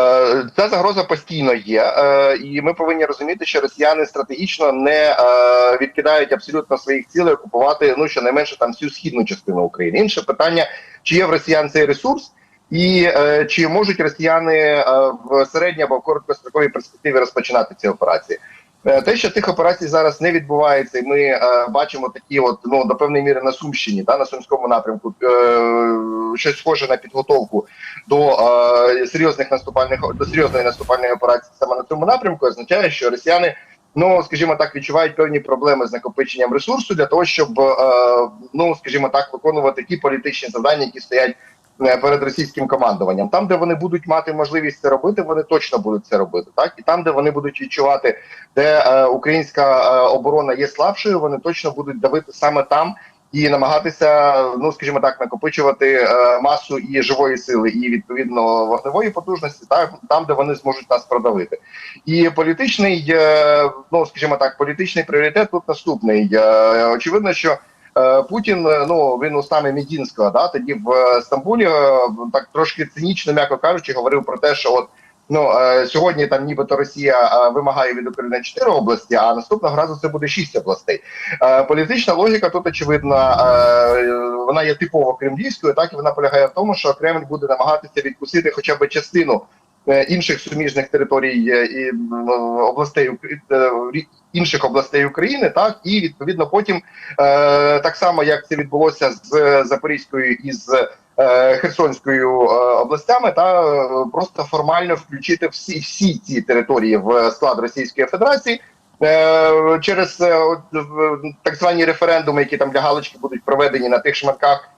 Е, Ця загроза постійно є, е, і ми повинні розуміти, що росіяни стратегічно не е, відкидають абсолютно своїх цілей окупувати ну щонайменше там всю східну частину України. Інше питання: чи є в росіян цей ресурс, і чи можуть росіяни в середній або короткостроковій перспективі розпочинати ці операції? Е, Те, що тих операцій зараз не відбувається, і ми е, бачимо такі, от ну до певної міри на Сумщині, та на сумському напрямку, е, щось схоже на підготовку до е, серйозних наступальних до серйозної наступальної операції саме на цьому напрямку, означає, що росіяни. Ну, скажімо так, відчувають певні проблеми з накопиченням ресурсу для того, щоб е, ну, скажімо так, виконувати ті політичні завдання, які стоять перед російським командуванням. Там, де вони будуть мати можливість це робити, вони точно будуть це робити. Так і там, де вони будуть відчувати, де е, українська е, оборона є слабшою, вони точно будуть давити саме там. І намагатися, ну скажімо так, накопичувати е, масу і живої сили, і відповідно вогневої потужності, так там, де вони зможуть нас продавити. І політичний, е, ну скажімо так, політичний пріоритет тут наступний. Е, Очевидно, що е, Путін, е, ну він устами Медінського, да тоді в е, Стамбулі е, так трошки цинічно, м'яко кажучи, говорив про те, що от. Ну е, сьогодні там нібито Росія е, вимагає від України 4 області, а наступного разу це буде 6 областей. Е, Політична логіка тут очевидна, е, вона є типово кремлівською, так і вона полягає в тому, що Кремль буде намагатися відкусити хоча б частину е, інших суміжних територій е, і областей е, інших областей України, так і відповідно потім е, так само як це відбулося з Запорізькою і з е, Херсонською е, областями, та е, просто формально включити всі всі ці території в склад Російської Федерації. Е, через е, так звані референдуми, які там для галочки будуть проведені на тих шматках